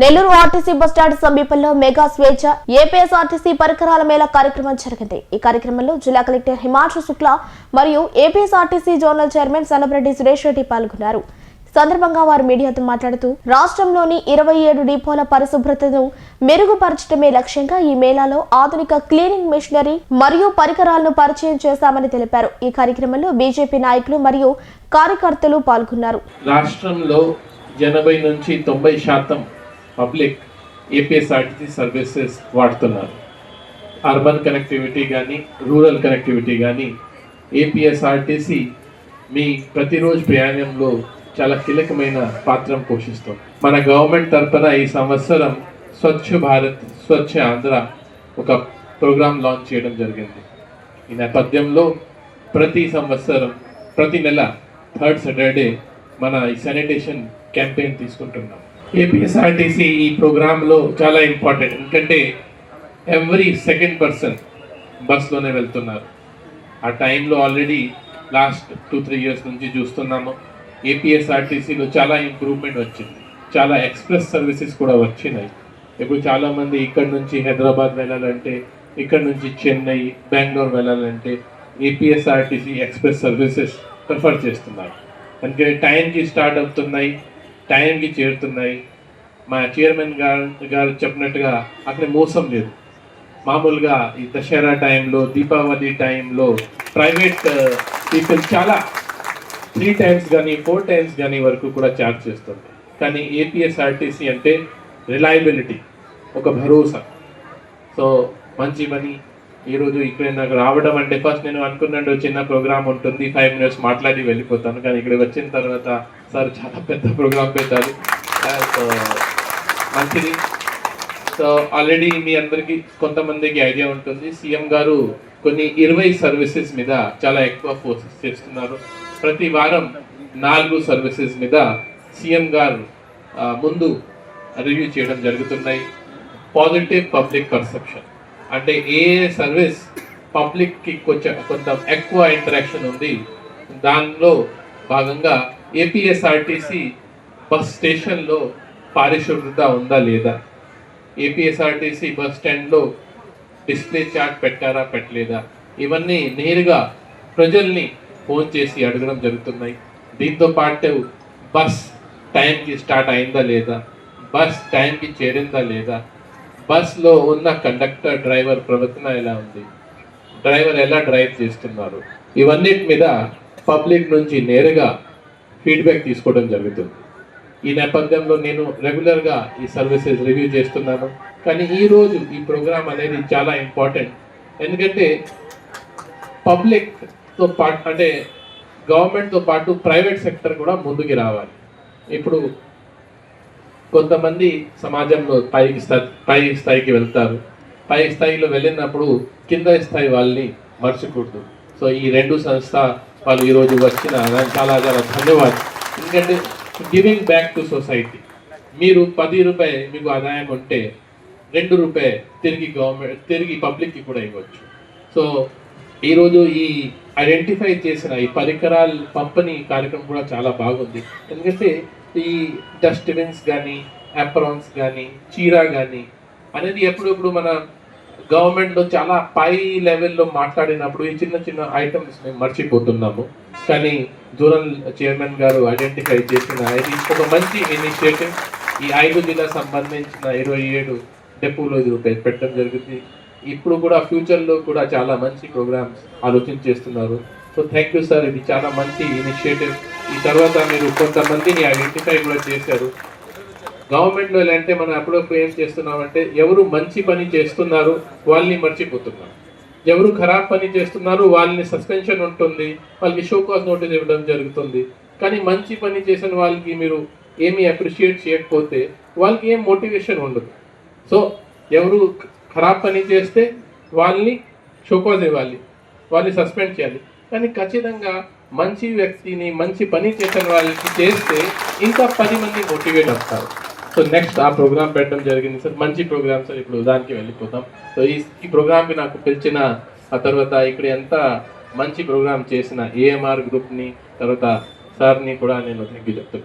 Nellore RTC bus stand సమీపంలో mega స్వేచ్ఛ APSRTC పరికరాల మేళ కార్యక్రమం జరిగింది. ఈ కార్యక్రమంలో జిల్లా కలెక్టర్ హిమాంశు శుక్లా మరియు APSRTC zonal chairman Sannapareddy Suresh Reddy పాల్గొన్నారు. సందర్భంగా వారు మీడియాతో మాట్లాడుతూ రాష్ట్రంలోని ఇరవై ఏడు డిపోల పరిశుభ్రతను మెరుగుపరచడమే లక్ష్యంగా ఈ మేళాలో ఆధునిక క్లీనింగ్ మిషనరీ మరియు పరికరాలను పరిచయం చేశామని తెలిపారు. ఈ కార్యక్రమంలో బీజేపీ నాయకులు మరియు కార్యకర్తలు పాల్గొన్నారు. రాష్ట్రంలో ఎనభై నుంచి తొంభై శాతం పబ్లిక్ ఏపీఎస్ఆర్టీసీ సర్వీసెస్ వాడుతున్నారు. అర్బన్ కనెక్టివిటీ కానీ రూరల్ కనెక్టివిటీ కానీ ఏపీఎస్ఆర్టీసీ మీ ప్రతిరోజు ప్రయాణంలో చాలా కీలకమైన పాత్ర పోషిస్తుంది. మన గవర్నమెంట్ తరపున ఈ సంవత్సరం స్వచ్ఛ భారత్ స్వచ్ఛ ఆంధ్ర ఒక ప్రోగ్రాం లాంచ్ చేయడం జరిగింది. ఈ నేపథ్యంలో ప్రతి సంవత్సరం ప్రతి నెల థర్డ్ సాటర్డే మన ఈ శానిటేషన్ క్యాంపెయిన్ తీసుకుంటున్నాం. ఏపీఎస్ఆర్టీసీ ఈ ప్రోగ్రాంలో చాలా ఇంపార్టెంట్. ఎందుకంటే ఎవ్రీ సెకండ్ పర్సన్ బస్లోనే వెళ్తున్నారు. ఆ టైంలో already last two three years నుంచి చూస్తున్నాము. ఏపీఎస్ఆర్టీసీలో చాలా ఇంప్రూవ్మెంట్ వచ్చింది. చాలా ఎక్స్ప్రెస్ సర్వీసెస్ కూడా వచ్చినాయి. ఇప్పుడు చాలామంది ఇక్కడ నుంచి హైదరాబాద్ వెళ్ళాలంటే ఇక్కడ నుంచి చెన్నై బెంగళూరు వెళ్ళాలంటే ఏపీఎస్ఆర్టీసీ ఎక్స్ప్రెస్ సర్వీసెస్ ప్రిఫర్ చేస్తున్నారు. అందుకే టైంకి స్టార్ట్ అవుతున్నాయి. టైంకి చేరుతున్నాయి. మా చైర్మన్ గారు గారు చెప్పినట్టుగా అక్కడ మోసం లేదు. మామూలుగా ఈ దసరా టైంలో దీపావళి టైంలో ప్రైవేట్ పీపుల్ చాలా త్రీ టైమ్స్ కానీ ఫోర్ టైమ్స్ కానీ వరకు కూడా ఛార్జ్ చేస్తుంది కానీ ఏపీఎస్ఆర్టీసీ అంటే రిలయబిలిటీ ఒక భరోసా. సో మంచి పని. ఈరోజు ఇక్కడ నాకు రావడం అంటే ఫస్ట్ నేను అనుకున్నాడు చిన్న ప్రోగ్రామ్ ఉంటుంది ఫైవ్ మినిట్స్ మాట్లాడి వెళ్ళిపోతాను. కానీ ఇక్కడ వచ్చిన తర్వాత సార్ చాలా పెద్ద ప్రోగ్రామ్ పెట్టారు. సో మంచిది. సో ఆల్రెడీ మీ అందరికీ కొంతమందికి ఐడియా ఉంటుంది. సీఎం గారు కొన్ని ఇరవై సర్వీసెస్ మీద చాలా ఎక్కువ ఫోకస్ చేస్తున్నారు. ప్రతి వారం నాలుగు సర్వీసెస్ మీద సీఎం గారు ముందు రివ్యూ చేయడం జరుగుతున్నాయి. పాజిటివ్ పబ్లిక్ పర్సెప్షన్ అంటే ఏ సర్వీస్ పబ్లిక్కి కొంచెం కొంత ఎక్కువ ఇంటరాక్షన్ ఉంది దానిలో భాగంగా ఏపీఎస్ఆర్టీసీ బస్ స్టేషన్లో పారిశుభ్రత ఉందా లేదా? ఏపీఎస్ఆర్టీసీ బస్ స్టాండ్లో డిస్ప్లే చార్ట్ పెట్టారా పెట్టలేదా? ఇవన్నీ నేరుగా ప్రజల్ని ఫోన్ చేసి అడగడం జరుగుతున్నాయి. దీంతో పాటు బస్ టైంకి స్టార్ట్ అయిందా లేదా? బస్ టైంకి చేరిందా లేదా? బస్లో ఉన్న కండక్టర్ డ్రైవర్ ప్రవర్తన ఎలా ఉంది? డ్రైవర్ ఎలా డ్రైవ్ చేస్తున్నారు? ఇవన్నిటి మీద పబ్లిక్ నుంచి నేరుగా ఫీడ్బ్యాక్ తీసుకోవడం జరుగుతుంది. ఈ నేపథ్యంలో నేను రెగ్యులర్గా ఈ సర్వీసెస్ రివ్యూ చేస్తున్నాను. కానీ ఈ రోజు ఈ ప్రోగ్రామ్ అనేది చాలా ఇంపార్టెంట్ ఎందుకంటే పబ్లిక్తో పాటు అంటే గవర్నమెంట్తో పాటు ప్రైవేట్ సెక్టర్ కూడా ముందుకు రావాలి. ఇప్పుడు కొంతమంది సమాజంలో పైకి స్థాయి పై స్థాయికి వెళ్తారు. పై స్థాయిలో వెళ్ళినప్పుడు కింద స్థాయి వాళ్ళని మర్చికూడదు. సో ఈ రెండు సంస్థ వాళ్ళు ఈరోజు వచ్చిన దానికి చాలా చాలా ధన్యవాదాలు. ఎందుకంటే గివింగ్ బ్యాక్ టు సొసైటీ మీరు పది రూపాయలు మీకు ఆదాయం ఉంటే రెండు రూపాయ తిరిగి గవర్నమెంట్ తిరిగి పబ్లిక్కి కూడా ఇవ్వచ్చు. సో ఈరోజు ఈ ఐడెంటిఫై చేసిన ఈ పరికరాల పంపిణీ కార్యక్రమం కూడా చాలా బాగుంది. ఎందుకంటే ఈ డస్ట్బిన్స్ కానీ అప్రాన్స్ కానీ చీరా కానీ అనేది ఎప్పుడెప్పుడు మన గవర్నమెంట్లో చాలా పై లెవెల్లో మాట్లాడినప్పుడు ఈ చిన్న చిన్న ఐటమ్స్ మేము మర్చిపోతున్నాము. కానీ జోనల్ చైర్మన్ గారు ఐడెంటిఫై చేసిన ఇది ఒక మంచి ఇనిషియేటివ్. ఈ ఐదు జిల్లా సంబంధించిన ఇరవై ఏడు డెపోలో ఇది పెట్టడం జరుగుతుంది ఇప్పుడు కూడా ఫ్యూచర్లో కూడా చాలా మంచి ప్రోగ్రామ్స్ ఆలోచన చేస్తున్నారు. సో థ్యాంక్ యూ సార్ ఇది చాలా మంచి ఇనిషియేటివ్. ఈ తర్వాత మీరు కొంతమందిని ఐడెంటిఫై కూడా చేశారు. గవర్నమెంట్లో ఎలా అంటే మనం అప్పుడప్పుడు ఏం చేస్తున్నామంటే ఎవరు మంచి పని చేస్తున్నారు వాళ్ళని మర్చిపోతున్నారు. ఎవరు ఖరాబ్ పని చేస్తున్నారు వాళ్ళని సస్పెన్షన్ ఉంటుంది వాళ్ళకి షో కాస్ నోటీస్ ఇవ్వడం జరుగుతుంది. కానీ మంచి పని చేసిన వాళ్ళకి మీరు ఏమీ అప్రిషియేట్ చేయకపోతే వాళ్ళకి ఏం మోటివేషన్ ఉండదు. సో ఎవరు ఖరాబ్ పని చేస్తే వాళ్ళని షోకాజ్ ఇవ్వాలి వాళ్ళని సస్పెండ్ చేయాలి. కానీ ఖచ్చితంగా మంచి వ్యక్తిని మంచి పని చేసిన వాళ్ళకి చేస్తే ఇంకా పది మంది మోటివేట్ అవుతారు. సో నెక్స్ట్ ఆ ప్రోగ్రామ్ పెట్టడం జరిగింది సార్. మంచి ప్రోగ్రామ్ సార్. ఇప్పుడు దానికి వెళ్ళిపోతాం. సో ఈ ఈ ప్రోగ్రామ్కి నాకు పిలిచిన ఆ తర్వాత ఇక్కడ ఎంత మంచి ప్రోగ్రామ్ చేసిన ఏఎంఆర్ గ్రూప్ని తర్వాత సార్ని కూడా నేను థ్యాంక్ యూ చెప్తున్నాను